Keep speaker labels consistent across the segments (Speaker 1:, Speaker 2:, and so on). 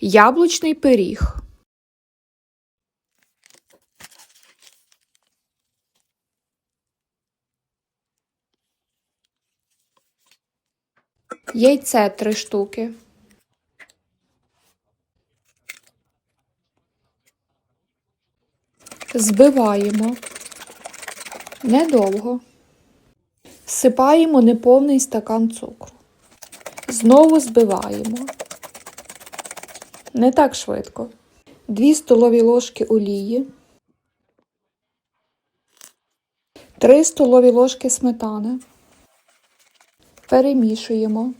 Speaker 1: Яблучний пиріг. Яйце 3 штуки. Збиваємо. Недовго. Всипаємо неповний стакан цукру. Знову збиваємо. Не так швидко. 2 столові ложки олії. 3 столові ложки сметани. Перемішуємо.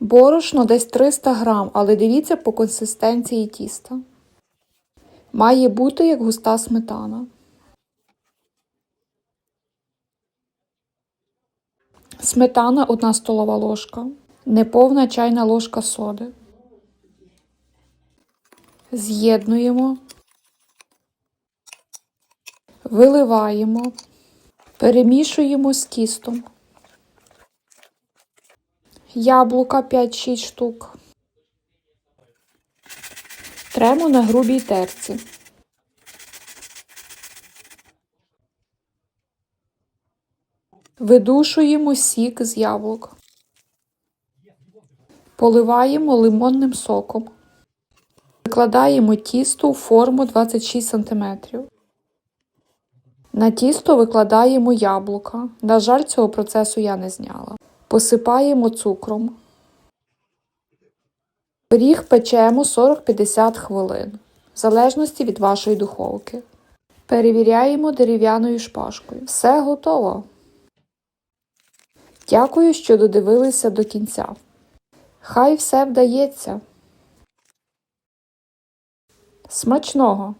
Speaker 1: Борошно десь 300 грам, але дивіться по консистенції тіста. Має бути як густа сметана. Сметана 1 столова ложка. Неповна чайна ложка соди. З'єднуємо. Виливаємо. Перемішуємо з тістом. Яблука 5-6 штук. Тремо на грубій терці. Видушуємо сік з яблук. Поливаємо лимонним соком. Викладаємо тісто у форму 26 см. На тісто викладаємо яблука. На жаль, цього процесу я не зняла. Посипаємо цукром. Пиріг печемо 40-50 хвилин, в залежності від вашої духовки. Перевіряємо дерев'яною шпажкою. Все готово. Дякую, що додивилися до кінця. Хай все вдається. Смачного!